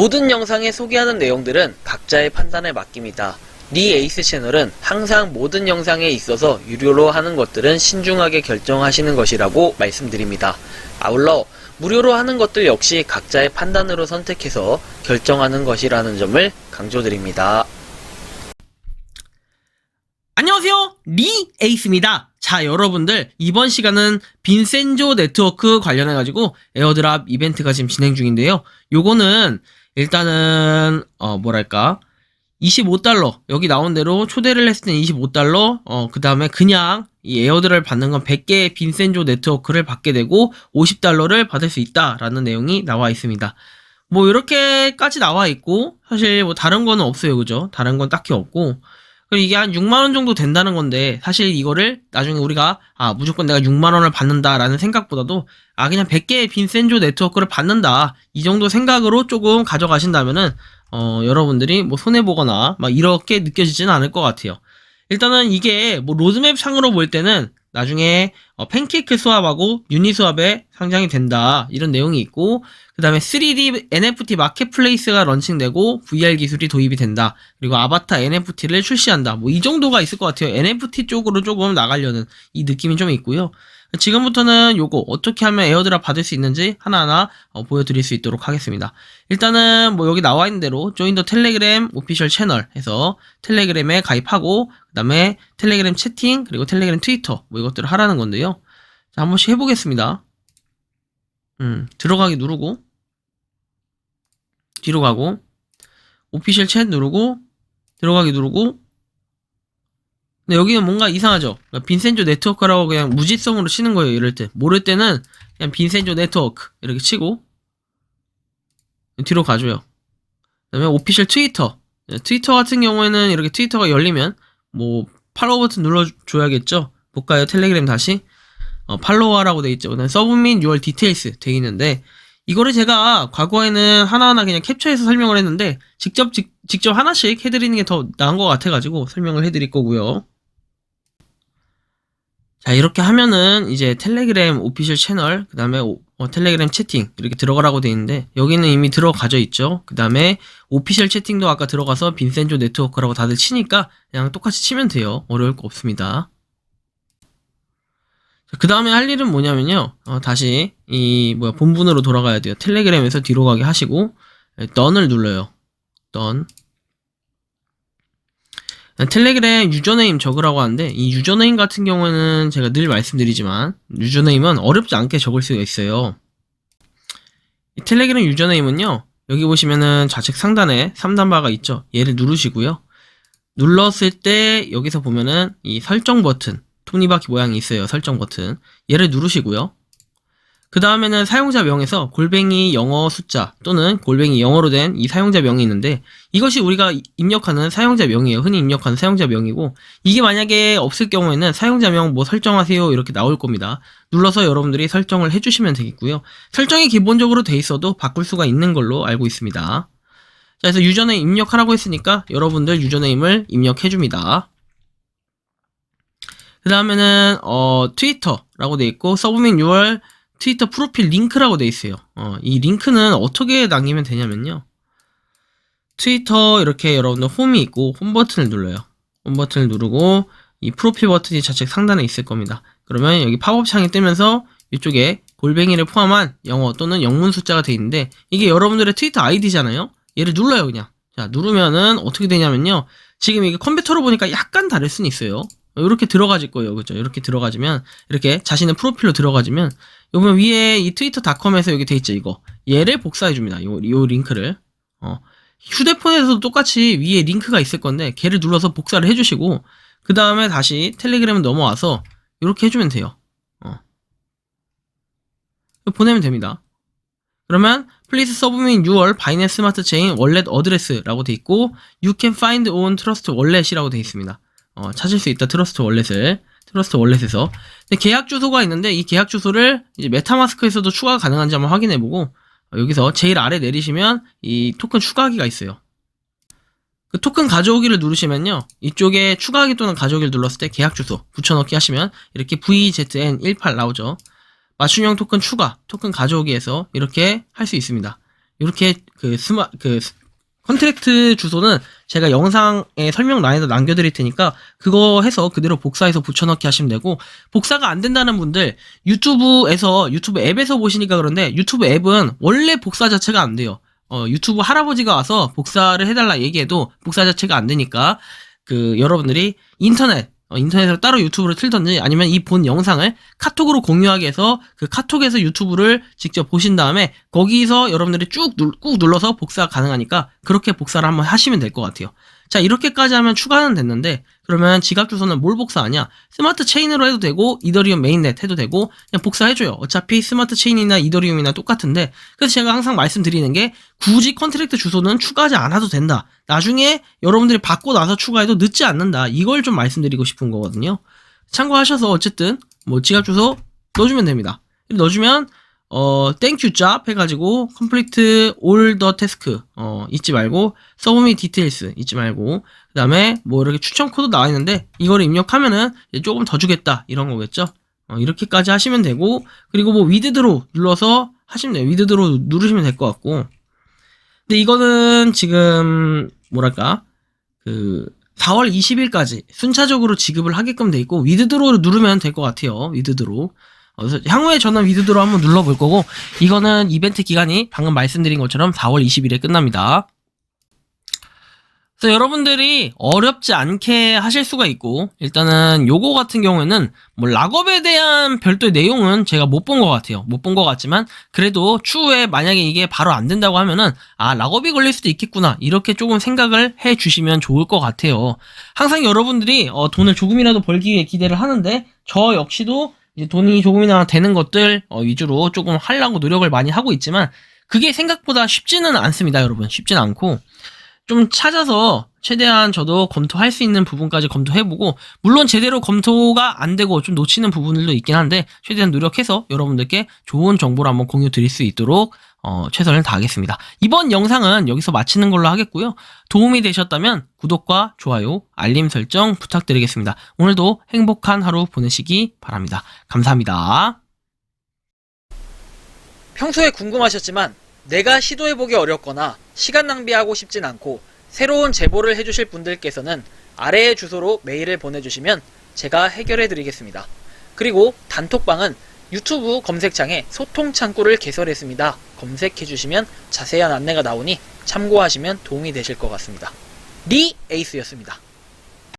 모든 영상에 소개하는 내용들은 각자의 판단에 맡깁니다. 니 에이스 채널은 항상 모든 영상에 있어서 유료로 하는 것들은 신중하게 결정하시는 것이라고 말씀드립니다. 아울러 무료로 하는 것들 역시 각자의 판단으로 선택해서 결정하는 것이라는 점을 강조드립니다. 안녕하세요. 리 에이스입니다. 자, 여러분들, 이번 시간은 빈센조 네트워크 관련해 가지고 에어드랍 이벤트가 지금 진행 중인데요. 요거는 일단은, 어, 뭐랄까. 25달러. 여기 나온 대로 초대를 했을 땐 25달러. 어, 그 다음에 그냥 이 에어드랍을 받는 건 100개의 빈센조 네트워크를 받게 되고 50달러를 받을 수 있다라는 내용이 나와 있습니다. 뭐, 이렇게까지 나와 있고, 사실 뭐 다른 거는 없어요. 그죠? 다른 건 딱히 없고. 그리고 이게 한 6만 원 정도 된다는 건데, 사실 이거를 나중에 우리가, 아, 무조건 내가 6만 원을 받는다라는 생각보다도, 아, 그냥 100개의 빈센조 네트워크를 받는다. 이 정도 생각으로 조금 가져가신다면은, 어, 여러분들이 뭐 손해 보거나, 막 이렇게 느껴지지는 않을 것 같아요. 일단은 이게 뭐 로드맵 상으로 볼 때는, 나중에 어, 팬케이크 수합하고 유니 수합에 상장이 된다. 이런 내용이 있고, 그 다음에 3D NFT 마켓플레이스가 런칭되고 VR 기술이 도입이 된다. 그리고 아바타 NFT를 출시한다. 뭐 이 정도가 있을 것 같아요. NFT 쪽으로 조금 나가려는 이 느낌이 좀 있고요. 지금부터는 요거 어떻게 하면 에어드랍 받을 수 있는지 하나하나 어, 보여드릴 수 있도록 하겠습니다. 일단은 뭐 여기 나와 있는 대로 조인 더 텔레그램 오피셜 채널 해서 텔레그램에 가입하고 그 다음에 텔레그램 채팅 그리고 텔레그램 트위터 뭐 이것들을 하라는 건데요. 자, 한 번씩 해보겠습니다. 음, 들어가기 누르고 뒤로 가고 오피셜 챗 누르고 들어가기 누르고 근데 여기는 뭔가 이상하죠? 그러니까 빈센조 네트워크라고 그냥 무지성으로 치는 거예요 이럴 때. 모를 때는 그냥 빈센조 네트워크 이렇게 치고 뒤로 가줘요. 그 다음에 오피셜 트위터. 네, 트위터 같은 경우에는 이렇게 트위터가 열리면 뭐 팔로우 버튼 눌러줘야겠죠? 볼까요? 텔레그램 다시? 어, 팔로워라고 돼 있죠. 그다음에 서브민 6월 디테일스 돼 있는데 이거를 제가 과거에는 하나하나 그냥 캡처해서 설명을 했는데 직접 직, 직접 하나씩 해드리는 게 더 나은 것 같아가지고 설명을 해드릴 거고요. 자 이렇게 하면은 이제 텔레그램 오피셜 채널 그 다음에 어, 텔레그램 채팅 이렇게 들어가라고 돼 있는데 여기는 이미 들어가져 있죠. 그 다음에 오피셜 채팅도 아까 들어가서 빈센조 네트워크라고 다들 치니까 그냥 똑같이 치면 돼요. 어려울 거 없습니다. 그 다음에 할 일은 뭐냐면요. 어, 다시 이 뭐야 본분으로 돌아가야 돼요. 텔레그램에서 뒤로 가게 하시고 던을 눌러요. 던. 텔레그램 유저네임 적으라고 하는데 이 유저네임 같은 경우에는 제가 늘 말씀드리지만 유저네임은 어렵지 않게 적을 수가 있어요. 이 텔레그램 유저네임은요. 여기 보시면은 좌측 상단에 3단 바가 있죠. 얘를 누르시고요. 눌렀을 때 여기서 보면은 이 설정 버튼 톱니바퀴 모양이 있어요. 설정 버튼. 얘를 누르시고요. 그 다음에는 사용자 명에서 골뱅이 영어 숫자 또는 골뱅이 영어로 된 이 사용자 명이 있는데 이것이 우리가 입력하는 사용자 명이에요. 흔히 입력하는 사용자 명이고 이게 만약에 없을 경우에는 사용자 명 뭐 설정하세요 이렇게 나올 겁니다. 눌러서 여러분들이 설정을 해주시면 되겠고요. 설정이 기본적으로 돼 있어도 바꿀 수가 있는 걸로 알고 있습니다. 자, 그래서 유저네임 입력하라고 했으니까 여러분들 유저네임을 입력해줍니다. 그 다음에는 어, 트위터라고 돼 있고 서브민 6월 트위터 프로필 링크라고 돼 있어요. 어, 이 링크는 어떻게 남기면 되냐면요. 트위터 이렇게 여러분들 홈이 있고 홈 버튼을 눌러요. 홈 버튼을 누르고 이 프로필 버튼이 좌측 상단에 있을 겁니다. 그러면 여기 팝업 창이 뜨면서 이쪽에 골뱅이를 포함한 영어 또는 영문 숫자가 돼 있는데 이게 여러분들의 트위터 아이디잖아요. 얘를 눌러요 그냥. 자 누르면은 어떻게 되냐면요. 지금 이게 컴퓨터로 보니까 약간 다를 수는 있어요. 이렇게 들어가질 거예요. 그죠? 이렇게 들어가지면, 이렇게 자신의 프로필로 들어가지면, 요번 위에 이 트위터닷컴에서 여기 돼 있죠, 이거. 얘를 복사해 줍니다. 요, 요 링크를. 어. 휴대폰에서도 똑같이 위에 링크가 있을 건데, 걔를 눌러서 복사를 해주시고, 그 다음에 다시 텔레그램 넘어와서, 이렇게 해주면 돼요. 어. 보내면 됩니다. 그러면, please submit your Binance Smart Chain wallet address라고 돼 있고, you can find on Trust Wallet이라고 돼 있습니다. 어, 찾을 수 있다 트러스트 월렛을 트러스트 월렛에서 근데 계약 주소가 있는데 이 계약 주소를 이제 메타마스크에서도 추가 가능한지 한번 확인해보고 어, 여기서 제일 아래 내리시면 이 토큰 추가하기가 있어요. 그 토큰 가져오기를 누르시면요 이쪽에 추가하기 또는 가져오기를 눌렀을 때 계약 주소 붙여넣기 하시면 이렇게 VZN18 나오죠. 맞춤형 토큰 추가 토큰 가져오기에서 이렇게 할 수 있습니다. 이렇게 그 스마 그 스- 컨트랙트 주소는 제가 영상의 설명란에다 남겨드릴 테니까 그거 해서 그대로 복사해서 붙여넣기 하시면 되고 복사가 안 된다는 분들 유튜브에서 유튜브 앱에서 보시니까 그런데 유튜브 앱은 원래 복사 자체가 안 돼요. 어, 유튜브 할아버지가 와서 복사를 해달라 얘기해도 복사 자체가 안 되니까 그 여러분들이 인터넷 어, 인터넷으로 따로 유튜브를 틀던지 아니면 이 본 영상을 카톡으로 공유하게 해서 그 카톡에서 유튜브를 직접 보신 다음에 거기서 여러분들이 쭉 눌, 꾹 눌러서 복사가 가능하니까 그렇게 복사를 한번 하시면 될 것 같아요. 자 이렇게까지 하면 추가는 됐는데 그러면 지갑 주소는 뭘 복사하냐? 스마트 체인으로 해도 되고 이더리움 메인넷 해도 되고 그냥 복사해줘요. 어차피 스마트 체인이나 이더리움이나 똑같은데 그래서 제가 항상 말씀드리는 게 굳이 컨트랙트 주소는 추가하지 않아도 된다. 나중에 여러분들이 받고 나서 추가해도 늦지 않는다. 이걸 좀 말씀드리고 싶은 거거든요. 참고하셔서 어쨌든 뭐 지갑 주소 넣어주면 됩니다. 넣어주면 어짭 해가지고 컴플리트 올더 태스크 어 잊지 말고 서브미 디테일스 잊지 말고 그 다음에 뭐 이렇게 추천 코드 나와 있는데 이거를 입력하면은 조금 더 주겠다 이런 거겠죠. 어, 이렇게까지 하시면 되고 그리고 뭐 위드 드로 눌러서 하시면 돼요. 위드 드로 누르시면 될 것 같고 근데 이거는 지금 뭐랄까 그 4월 20일까지 순차적으로 지급을 하게끔 돼 있고 위드드로 누르면 될 것 같아요. 위드드로. 어, 그래서 향후에 저는 위드드로 한번 눌러볼 거고 이거는 이벤트 기간이 방금 말씀드린 것처럼 4월 20일에 끝납니다. 그래서 여러분들이 어렵지 않게 하실 수가 있고 일단은 요거 같은 경우에는 뭐 락업에 대한 별도의 내용은 제가 못 본 것 같아요. 못 본 것 같지만 그래도 추후에 만약에 이게 바로 안 된다고 하면은 아 락업이 걸릴 수도 있겠구나 이렇게 조금 생각을 해 주시면 좋을 것 같아요. 항상 여러분들이 어, 돈을 조금이라도 벌기 위해 기대를 하는데 저 역시도 이제 돈이 조금이나 되는 것들 어, 위주로 조금 하려고 노력을 많이 하고 있지만 그게 생각보다 쉽지는 않습니다, 여러분. 쉽지는 않고 좀 찾아서 최대한 저도 검토할 수 있는 부분까지 검토해보고 물론 제대로 검토가 안 되고 좀 놓치는 부분들도 있긴 한데 최대한 노력해서 여러분들께 좋은 정보를 한번 공유 드릴 수 있도록 어, 최선을 다하겠습니다. 이번 영상은 여기서 마치는 걸로 하겠고요. 도움이 되셨다면 구독과 좋아요, 알림 설정 부탁드리겠습니다. 오늘도 행복한 하루 보내시기 바랍니다. 감사합니다. 평소에 궁금하셨지만 내가 시도해보기 어렵거나 시간 낭비하고 싶진 않고 새로운 제보를 해주실 분들께서는 아래의 주소로 메일을 보내주시면 제가 해결해드리겠습니다. 그리고 단톡방은 유튜브 검색창에 소통 창구를 개설했습니다. 검색해 주시면 자세한 안내가 나오니 참고하시면 도움이 되실 것 같습니다. 리 에이스였습니다.